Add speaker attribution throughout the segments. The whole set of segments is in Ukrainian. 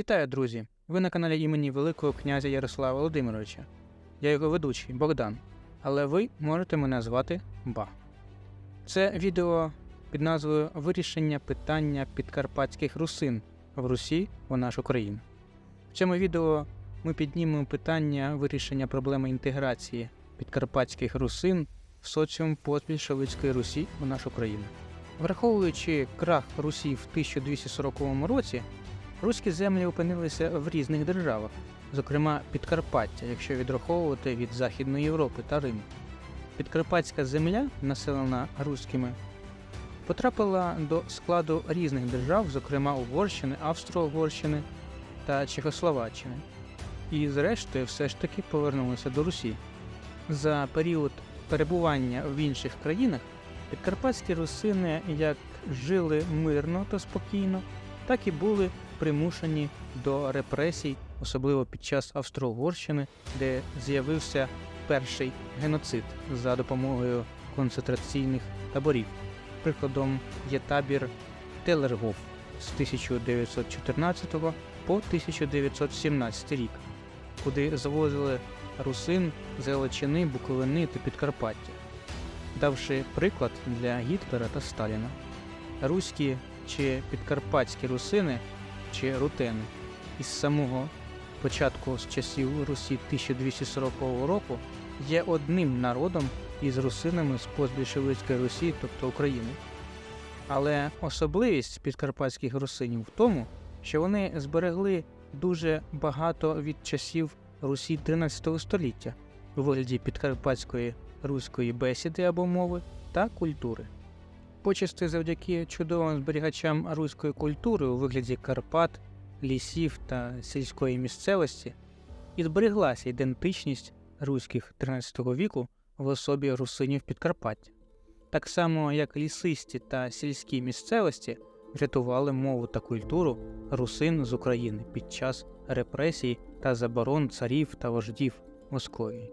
Speaker 1: Вітаю, друзі! Ви на каналі імені Великого князя Ярослава Володимировича. Я його ведучий Богдан, але ви можете мене звати Ба. Це відео під назвою Вирішення питання підкарпатських русин в Русі у нашу країну. В цьому відео ми піднімемо питання вирішення проблеми інтеграції підкарпатських русин в соціум постбільшовицької Русі у нашу країну. Враховуючи крах Русі в 1240 році, руські землі опинилися в різних державах, зокрема Підкарпаття, якщо відраховувати від Західної Європи та Риму. Підкарпатська земля, населена руськими, потрапила до складу різних держав, зокрема Угорщини, Австро-Угорщини та Чехословаччини, і зрештою все ж таки повернулася до Русі. За період перебування в інших країнах підкарпатські русини як жили мирно та спокійно, так і були примушені до репресій, особливо під час Австро-Угорщини, де з'явився перший геноцид за допомогою концентраційних таборів. Прикладом є табір Телергоф з 1914 по 1917 рік, куди завозили русин з Галичини, Буковини та Підкарпаття, давши приклад для Гітлера та Сталіна. Руські чи підкарпатські русини чи рутени із самого початку з часів Русі 1240 року є одним народом із русинами з постбільшовицької Русі, тобто України. Але особливість підкарпатських русинів в тому, що вони зберегли дуже багато від часів Русі 13 століття у вигляді підкарпатської руської бесіди або мови та культури. Почасти завдяки чудовим зберігачам руської культури у вигляді Карпат, лісів та сільської місцевості і збереглася ідентичність руських 13 віку в особі русинів Підкарпаття. Так само, як лісисті та сільські місцевості врятували мову та культуру русин з України під час репресій та заборон царів та вождів Московії.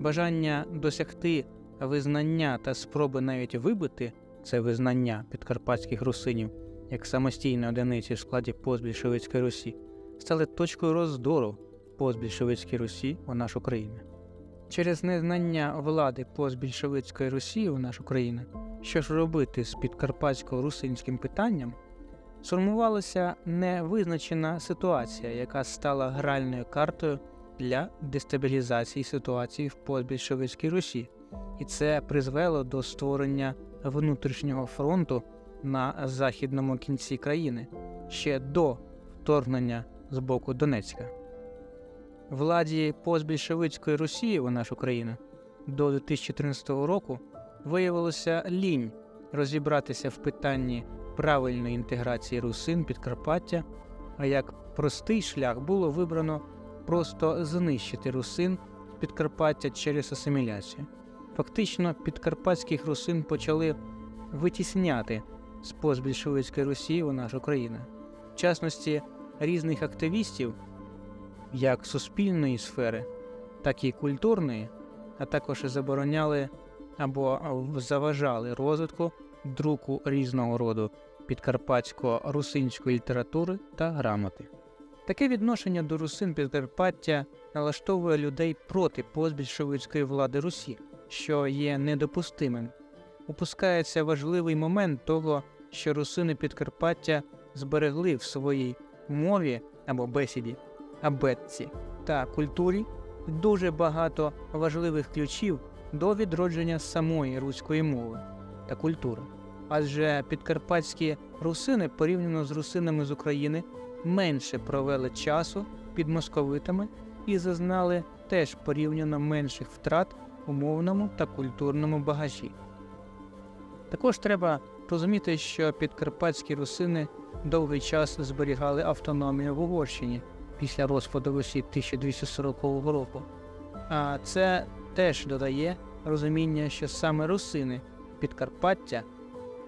Speaker 1: Бажання досягти визнання та спроби навіть вибити це визнання підкарпатських русинів як самостійної одиниці в складі постбільшовицької Русі, стали точкою роздору постбільшовицької Русі у нашу країну. Через незнання влади постбільшовицької Русі у нашу країну, що ж робити з підкарпатсько-русинським питанням, сформувалася невизначена ситуація, яка стала гральною картою для дестабілізації ситуації в постбільшовицькій Русі, і це призвело до створення внутрішнього фронту на західному кінці країни ще до вторгнення з боку Донецька. Владі постбільшовицької Росії у нашу країну до 2013 року виявилося лінь розібратися в питанні правильної інтеграції русин Підкарпаття, а як простий шлях було вибрано просто знищити русин Підкарпаття через асиміляцію. Фактично, підкарпатських русин почали витісняти з постбільшовицької Росії у нашу країну. В частності різних активістів, як суспільної сфери, так і культурної, а також забороняли або заважали розвитку друку різного роду підкарпатсько-русинської літератури та грамоти. Таке відношення до русин Підкарпаття налаштовує людей проти постбільшовицької влади Русі, що є недопустимим. Упускається важливий момент того, що русини Підкарпаття зберегли в своїй мові або бесіді, абетці та культурі дуже багато важливих ключів до відродження самої руської мови та культури. Адже підкарпатські русини порівняно з русинами з України менше провели часу під московитами і зазнали теж порівняно менших втрат у мовному та культурному багажі. Також треба розуміти, що підкарпатські русини довгий час зберігали автономію в Угорщині після розпаду Русі 1240 року. А це теж додає розуміння, що саме русини Підкарпаття,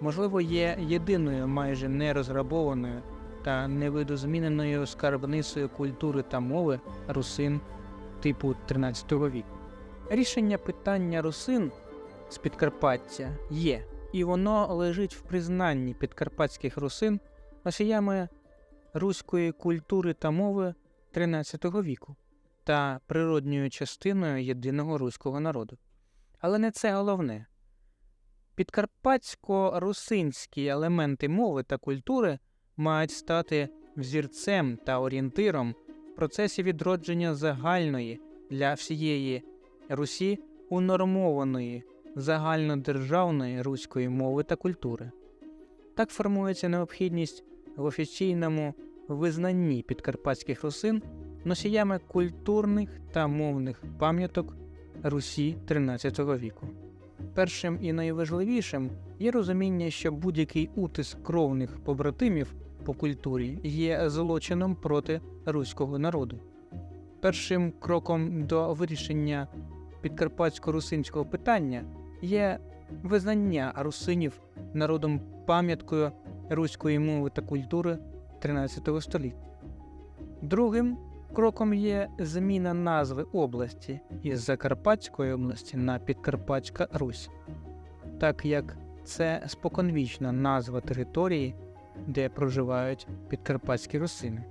Speaker 1: можливо, є єдиною майже нерозграбованою та невидозміненою скарбницею культури та мови русин типу 13 віку. Рішення питання русин з Підкарпаття є, і воно лежить в признанні підкарпатських русин носіями руської культури та мови 13 віку та природньою частиною єдиного руського народу. Але не це головне. Підкарпатсько-русинські елементи мови та культури мають стати взірцем та орієнтиром в процесі відродження загальної для всієї Русі унормованої загальнодержавної руської мови та культури. Так формується необхідність в офіційному визнанні підкарпатських русин носіями культурних та мовних пам'яток Русі XIII віку. Першим і найважливішим є розуміння, що будь-який утиск кровних побратимів по культурі є злочином проти руського народу. Першим кроком до вирішення підкарпатсько-русинського питання є визнання русинів народом пам'яткою руської мови та культури 13 століття. Другим кроком є зміна назви області із Закарпатської області на Підкарпатська Русь, так як це споконвічна назва території, де проживають підкарпатські русини.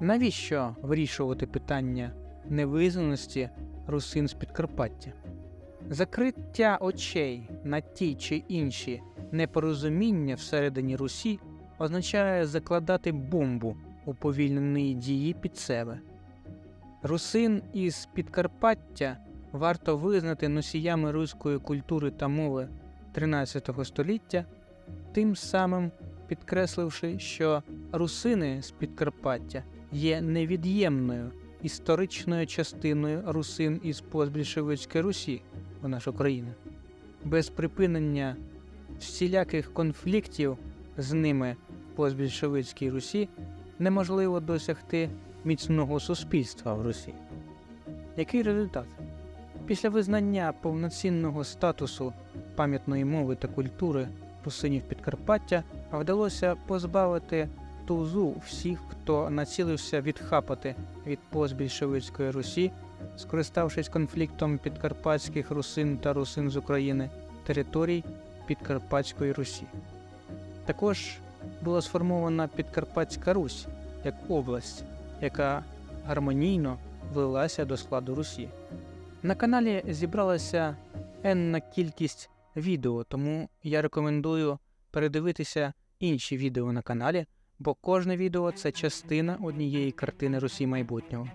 Speaker 1: Навіщо вирішувати питання невизнаності русин з Підкарпаття? Закриття очей на ті чи інші непорозуміння всередині Русі означає закладати бомбу уповільненої дії під себе. Русин із Підкарпаття варто визнати носіями руської культури та мови 13 століття, тим самим підкресливши, що русини з Підкарпаття є невід'ємною історичною частиною русин із постбільшевицької Русі у нашу країну. Без припинення всіляких конфліктів з ними в постбільшевицькій Русі неможливо досягти міцного суспільства в Русі. Який результат? Після визнання повноцінного статусу пам'ятної мови та культури русинів Підкарпаття вдалося позбавити тузу всіх, хто націлився відхапати від постбільшевицької Русі, скориставшись конфліктом підкарпатських русин та русин з України територій Підкарпатської Русі. Також була сформована Підкарпатська Русь як область, яка гармонійно влилася до складу Русі. На каналі зібралася енна кількість відео, тому я рекомендую передивитися інші відео на каналі, бо кожне відео це частина однієї картини Русі майбутнього.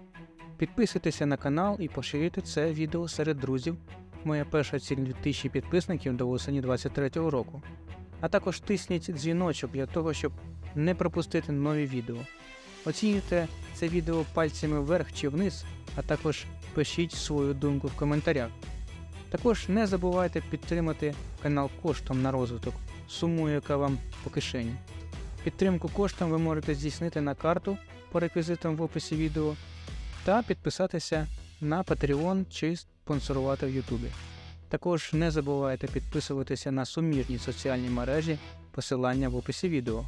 Speaker 1: Підписуйтеся на канал і поширюйте це відео серед друзів. Моя перша ціль 2000 підписників до осені 2023 року. А також тисніть дзвіночок для того, щоб не пропустити нові відео. Оцінюйте це відео пальцями вверх чи вниз, а також пишіть свою думку в коментарях. Також не забувайте підтримати канал коштом на розвиток, суму, яка вам по кишені. Підтримку коштом ви можете здійснити на карту по реквізитам в описі відео та підписатися на Patreon чи спонсорувати в Ютубі. Також не забувайте підписуватися на суміжні соціальні мережі, посилання в описі відео.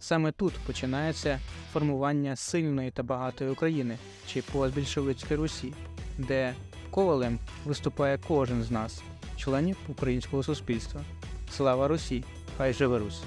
Speaker 1: Саме тут починається формування сильної та багатої України чи постбільшовицької Русі, де ковалем виступає кожен з нас, членів українського суспільства. Слава Русі! Хай живе Русь!